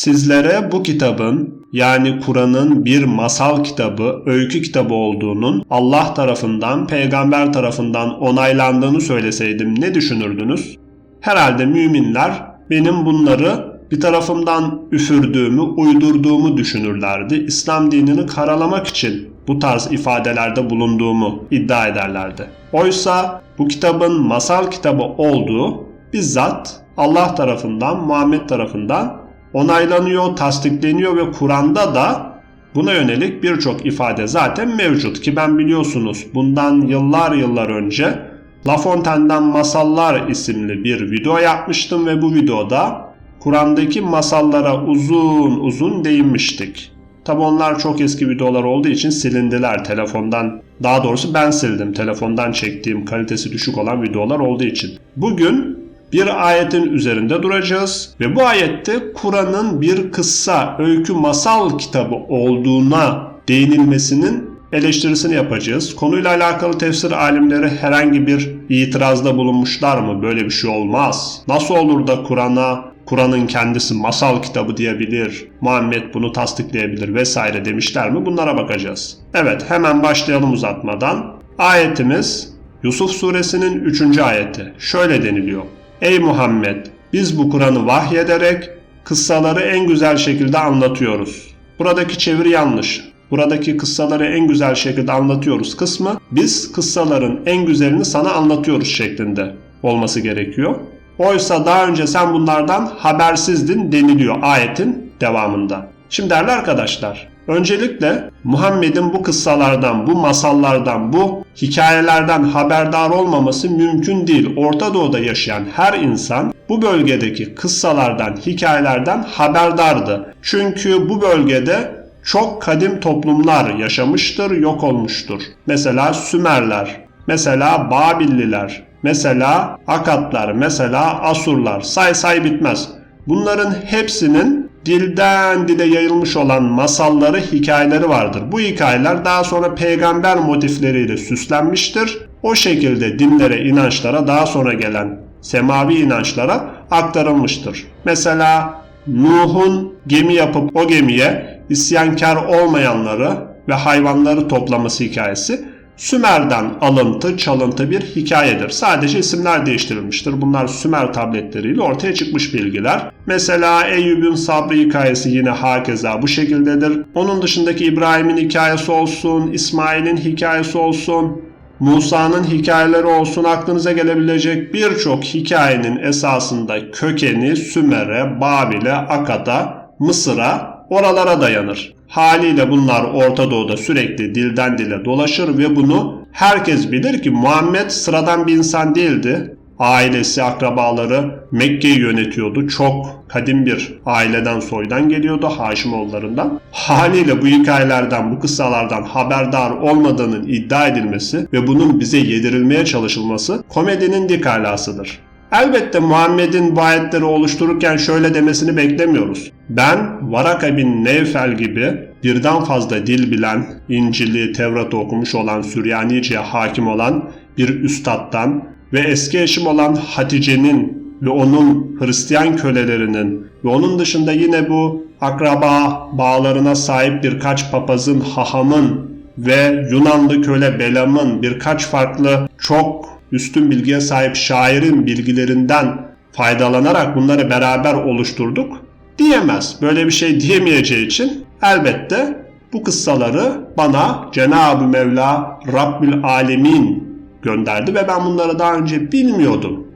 Sizlere bu kitabın yani Kur'an'ın bir masal kitabı, öykü kitabı olduğunun Allah tarafından, peygamber tarafından onaylandığını söyleseydim ne düşünürdünüz? Herhalde müminler benim bunları bir tarafımdan üfürdüğümü, uydurduğumu düşünürlerdi. İslam dinini karalamak için bu tarz ifadelerde bulunduğumu iddia ederlerdi. Oysa bu kitabın masal kitabı olduğu bizzat Allah tarafından, Muhammed tarafından onaylanıyor, tasdikleniyor ve Kur'an'da da buna yönelik birçok ifade zaten mevcut ki ben biliyorsunuz bundan yıllar yıllar önce La Fontaine'den Masallar isimli bir video yapmıştım ve bu videoda Kur'an'daki masallara uzun uzun değinmiştik. Tabi onlar çok eski videolar olduğu için silindiler telefondan. Daha doğrusu ben sildim telefondan çektiğim kalitesi düşük olan videolar olduğu için. Bugün bir ayetin üzerinde duracağız ve bu ayette Kur'an'ın bir kıssa, öykü, masal kitabı olduğuna değinilmesinin eleştirisini yapacağız. Konuyla alakalı tefsir alimleri herhangi bir itirazda bulunmuşlar mı? Böyle bir şey olmaz. Nasıl olur da Kur'an'a Kur'an'ın kendisi masal kitabı diyebilir, Muhammed bunu tasdikleyebilir vesaire demişler mi? Bunlara bakacağız. Evet hemen başlayalım uzatmadan. Ayetimiz Yusuf suresinin 3. ayeti. Şöyle deniliyor. Ey Muhammed biz bu Kur'an'ı vahyederek kıssaları en güzel şekilde anlatıyoruz. Buradaki çeviri yanlış. Buradaki kıssaları en güzel şekilde anlatıyoruz kısmı biz kıssaların en güzelini sana anlatıyoruz şeklinde olması gerekiyor. Oysa daha önce sen bunlardan habersizdin deniliyor ayetin devamında. Şimdi değerli arkadaşlar, öncelikle Muhammed'in bu kıssalardan, bu masallardan, bu hikayelerden haberdar olmaması mümkün değil. Orta Doğu'da yaşayan her insan bu bölgedeki kıssalardan, hikayelerden haberdardı. Çünkü bu bölgede çok kadim toplumlar yaşamıştır, yok olmuştur. Mesela Sümerler, mesela Babilliler, Mesela Akatlar, mesela Asurlar say say bitmez. Bunların hepsinin dilden dile yayılmış olan masalları, hikayeleri vardır. Bu hikayeler daha sonra peygamber motifleriyle süslenmiştir. O şekilde dinlere, inançlara daha sonra gelen semavi inançlara aktarılmıştır. Mesela Nuh'un gemi yapıp o gemiye isyankar olmayanları ve hayvanları toplaması hikayesi Sümer'den alıntı, çalıntı bir hikayedir. Sadece isimler değiştirilmiştir. Bunlar Sümer tabletleriyle ortaya çıkmış bilgiler. Mesela Eyyub'un sabrı hikayesi yine hakeza bu şekildedir. Onun dışındaki İbrahim'in hikayesi olsun, İsmail'in hikayesi olsun, Musa'nın hikayeleri olsun aklınıza gelebilecek birçok hikayenin esasında kökeni Sümer'e, Babil'e, Akad'a, Mısır'a, oralara dayanır. Haliyle bunlar Orta Doğu'da sürekli dilden dile dolaşır ve bunu herkes bilir ki Muhammed sıradan bir insan değildi. Ailesi, akrabaları Mekke'yi yönetiyordu. Çok kadim bir aileden soydan geliyordu Haşimoğullarından. Haliyle bu hikayelerden, bu kıssalardan haberdar olmadığının iddia edilmesi ve bunun bize yedirilmeye çalışılması komedinin dik alasıdır. Elbette Muhammed'in bu ayetleri oluştururken şöyle demesini beklemiyoruz. Ben Varaka bin Nevfel gibi birden fazla dil bilen, İncil'i, Tevrat'ı okumuş olan, Süryanice'ye hakim olan bir üstattan ve eski eşim olan Hatice'nin ve onun Hristiyan kölelerinin ve onun dışında yine bu akraba bağlarına sahip birkaç papazın, hahamın ve Yunanlı köle Belam'ın birkaç farklı çok üstün bilgiye sahip şairin bilgilerinden faydalanarak bunları beraber oluşturduk diyemez. Böyle bir şey diyemeyeceği için elbette bu kıssaları bana Cenab-ı Mevla Rabbül Alemin gönderdi ve ben bunları daha önce bilmiyordum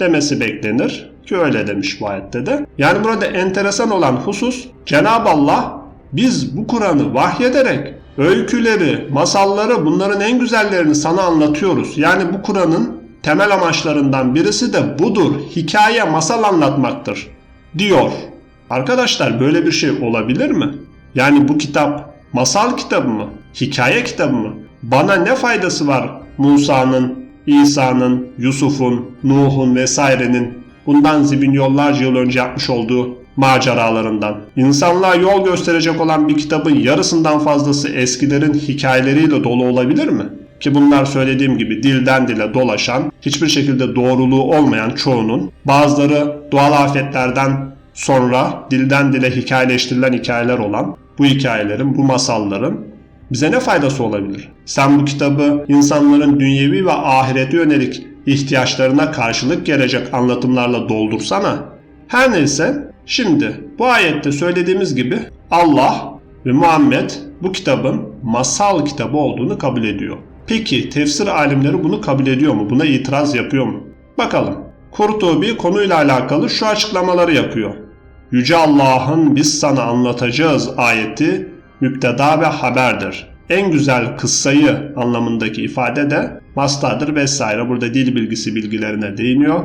demesi beklenir ki öyle demiş bu ayette de. Yani burada enteresan olan husus Cenab-ı Allah biz bu Kur'an'ı vahyederek öyküleri, masalları bunların en güzellerini sana anlatıyoruz. Yani bu Kur'an'ın temel amaçlarından birisi de budur. Hikaye, masal anlatmaktır diyor. Arkadaşlar böyle bir şey olabilir mi? Yani bu kitap masal kitabı mı? Hikaye kitabı mı? Bana ne faydası var Musa'nın, İsa'nın, Yusuf'un, Nuh'un vesairenin bundan zibin yollarca yıl önce yapmış olduğu maceralarından. İnsanlığa yol gösterecek olan bir kitabın yarısından fazlası eskilerin hikayeleriyle dolu olabilir mi? Ki bunlar söylediğim gibi dilden dile dolaşan, hiçbir şekilde doğruluğu olmayan çoğunun, bazıları doğal afetlerden sonra dilden dile hikayeleştirilen hikayeler olan bu hikayelerin, bu masalların bize ne faydası olabilir? Sen bu kitabı insanların dünyevi ve ahirete yönelik ihtiyaçlarına karşılık gelecek anlatımlarla doldursana. Her neyse şimdi bu ayette söylediğimiz gibi Allah ve Muhammed bu kitabın masal kitabı olduğunu kabul ediyor. Peki tefsir alimleri bunu kabul ediyor mu? Buna itiraz yapıyor mu? Bakalım. Kurtubi konuyla alakalı şu açıklamaları yapıyor. Yüce Allah'ın biz sana anlatacağız ayeti müpteda ve haberdir. En güzel kıssayı anlamındaki ifade de mastadır vesaire. Burada dil bilgisi bilgilerine değiniyor.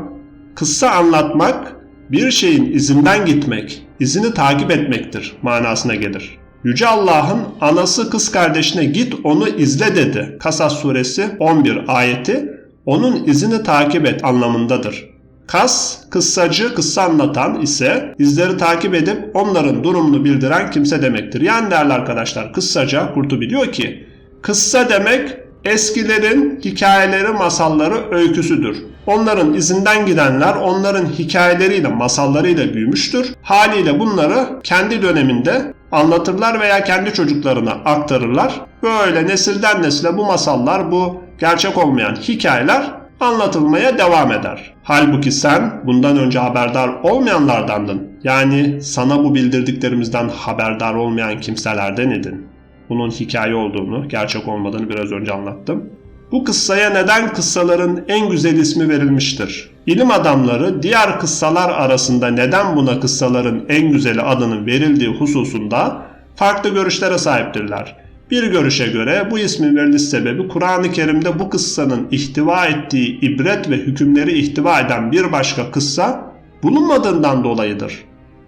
Kıssa anlatmak bir şeyin izinden gitmek, izini takip etmektir manasına gelir. Yüce Allah'ın anası kız kardeşine git onu izle dedi. Kasas suresi 11 ayeti onun izini takip et anlamındadır. Kas, kıssacı, kıssa anlatan ise izleri takip edip onların durumunu bildiren kimse demektir. Yani değerli arkadaşlar kıssaca Kurtubi diyor ki kıssa demek eskilerin hikayeleri, masalları, öyküsüdür. Onların izinden gidenler onların hikayeleriyle, masallarıyla büyümüştür. Haliyle bunları kendi döneminde anlatırlar veya kendi çocuklarına aktarırlar. Böyle nesilden nesile bu masallar, bu gerçek olmayan hikayeler anlatılmaya devam eder. Halbuki sen bundan önce haberdar olmayanlardandın. Yani sana bu bildirdiklerimizden haberdar olmayan kimselerden idin. Bunun hikaye olduğunu, gerçek olmadığını biraz önce anlattım. Bu kıssaya neden kıssaların en güzel ismi verilmiştir? İlim adamları diğer kıssalar arasında neden buna kıssaların en güzeli adının verildiği hususunda farklı görüşlere sahiptirler. Bir görüşe göre bu ismin veriliş sebebi Kur'an-ı Kerim'de bu kıssanın ihtiva ettiği ibret ve hükümleri ihtiva eden bir başka kıssa bulunmadığından dolayıdır.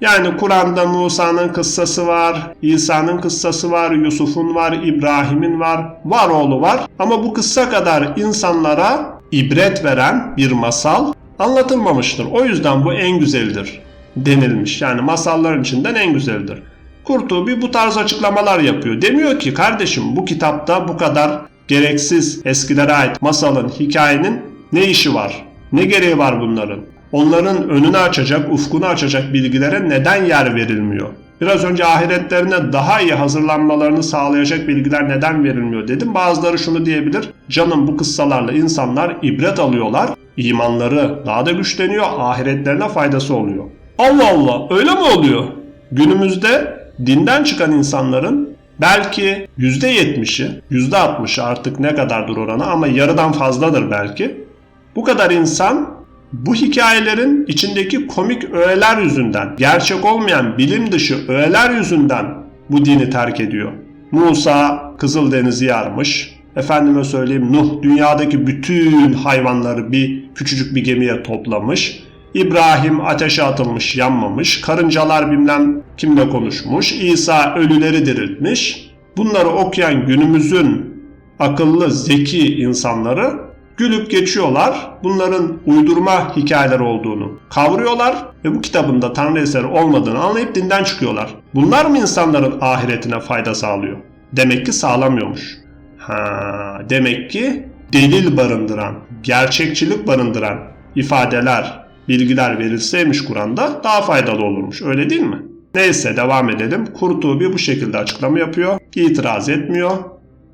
Yani Kur'an'da Musa'nın kıssası var, İsa'nın kıssası var, Yusuf'un var, İbrahim'in var, var oğlu var. Ama bu kıssa kadar insanlara ibret veren bir masal anlatılmamıştır. O yüzden bu en güzeldir denilmiş. Yani masalların içinden en güzeldir. Kurtubi bu tarz açıklamalar yapıyor. Demiyor ki kardeşim bu kitapta bu kadar gereksiz eskilere ait masalın, hikayenin ne işi var? Ne gereği var bunların? Onların önünü açacak, ufkunu açacak bilgilere neden yer verilmiyor? Biraz önce ahiretlerine daha iyi hazırlanmalarını sağlayacak bilgiler neden verilmiyor dedim. Bazıları şunu diyebilir. Canım bu kıssalarla insanlar ibret alıyorlar. imanları daha da güçleniyor. Ahiretlerine faydası oluyor. Allah Allah öyle mi oluyor? Günümüzde dinden çıkan insanların belki %70'i, %60'ı artık ne kadardır oranı ama yarıdan fazladır belki. Bu kadar insan bu hikayelerin içindeki komik öğeler yüzünden, gerçek olmayan bilim dışı öğeler yüzünden bu dini terk ediyor. Musa Kızıldeniz'i yarmış. Efendime söyleyeyim Nuh dünyadaki bütün hayvanları bir küçücük bir gemiye toplamış. İbrahim ateşe atılmış yanmamış. Karıncalar bilmem kimle konuşmuş. İsa ölüleri diriltmiş. Bunları okuyan günümüzün akıllı, zeki insanları gülüp geçiyorlar. Bunların uydurma hikayeler olduğunu kavruyorlar ve bu kitabın da Tanrı eseri olmadığını anlayıp dinden çıkıyorlar. Bunlar mı insanların ahiretine fayda sağlıyor? Demek ki sağlamıyormuş. Ha, demek ki delil barındıran, gerçekçilik barındıran ifadeler, bilgiler verilseymiş Kur'an'da daha faydalı olurmuş. Öyle değil mi? Neyse devam edelim. Kurtubi bu şekilde açıklama yapıyor. İtiraz etmiyor.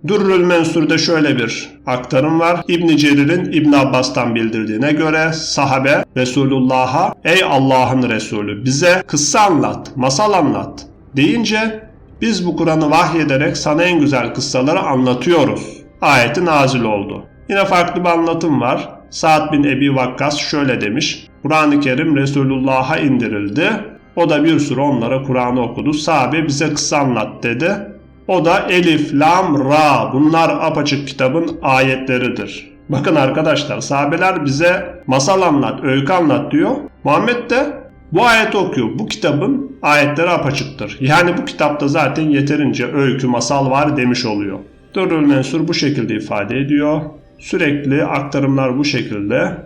Durrül Mensur'da şöyle bir aktarım var. İbn Cerir'in İbn Abbas'tan bildirdiğine göre sahabe Resulullah'a ey Allah'ın Resulü bize kıssa anlat, masal anlat deyince biz bu Kur'an'ı vahyederek sana en güzel kıssaları anlatıyoruz. Ayeti nazil oldu. Yine farklı bir anlatım var. Sa'd bin Ebi Vakkas şöyle demiş. Kur'an-ı Kerim Resulullah'a indirildi. O da bir sürü onlara Kur'an'ı okudu. Sahabe bize kısa anlat dedi. O da Elif, Lam, Ra bunlar apaçık kitabın ayetleridir. Bakın arkadaşlar sahabeler bize masal anlat, öykü anlat diyor. Muhammed de bu ayeti okuyor. Bu kitabın ayetleri apaçıktır. Yani bu kitapta zaten yeterince öykü, masal var demiş oluyor. Durrul Mensur bu şekilde ifade ediyor. Sürekli aktarımlar bu şekilde.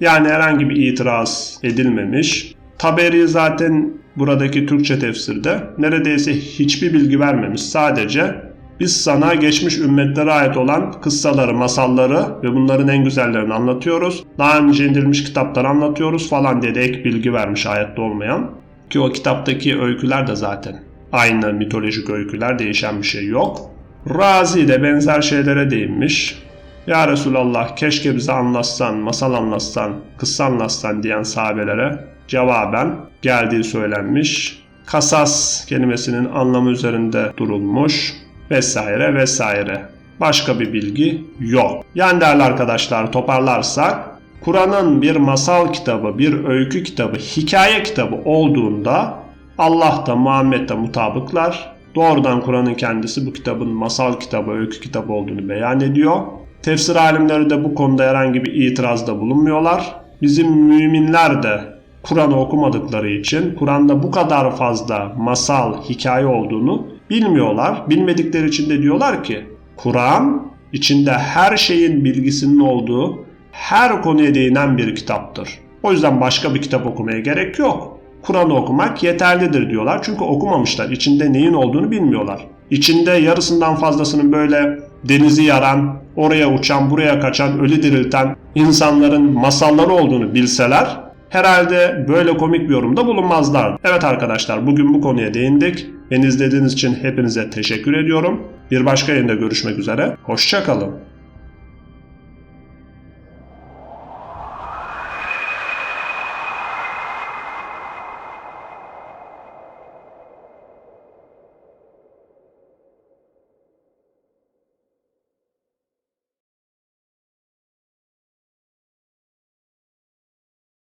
Yani herhangi bir itiraz edilmemiş. Taberi zaten buradaki Türkçe tefsirde neredeyse hiçbir bilgi vermemiş. Sadece biz sana geçmiş ümmetlere ait olan kıssaları, masalları ve bunların en güzellerini anlatıyoruz. Daha önce indirilmiş kitapları anlatıyoruz falan diye de ek bilgi vermiş ayette olmayan. Ki o kitaptaki öyküler de zaten aynı mitolojik öyküler değişen bir şey yok. Razi de benzer şeylere değinmiş. Ya Resulallah keşke bize anlatsan, masal anlatsan, kıssa anlatsan diyen sahabelere cevaben geldiği söylenmiş. Kasas kelimesinin anlamı üzerinde durulmuş vesaire vesaire. Başka bir bilgi yok. Yani değerli arkadaşlar toparlarsak Kur'an'ın bir masal kitabı, bir öykü kitabı, hikaye kitabı olduğunda Allah da Muhammed de mutabıklar. Doğrudan Kur'an'ın kendisi bu kitabın masal kitabı, öykü kitabı olduğunu beyan ediyor. Tefsir alimleri de bu konuda herhangi bir itirazda bulunmuyorlar. Bizim müminler de Kur'an'ı okumadıkları için Kur'an'da bu kadar fazla masal, hikaye olduğunu bilmiyorlar. Bilmedikleri için de diyorlar ki Kur'an içinde her şeyin bilgisinin olduğu, her konuya değinen bir kitaptır. O yüzden başka bir kitap okumaya gerek yok. Kur'an'ı okumak yeterlidir diyorlar. Çünkü okumamışlar. İçinde neyin olduğunu bilmiyorlar. İçinde yarısından fazlasının böyle denizi yaran, oraya uçan, buraya kaçan, ölü dirilten insanların masalları olduğunu bilseler herhalde böyle komik bir yorumda bulunmazlar. Evet arkadaşlar bugün bu konuya değindik. Beni izlediğiniz için hepinize teşekkür ediyorum. Bir başka yayında görüşmek üzere. Hoşçakalın.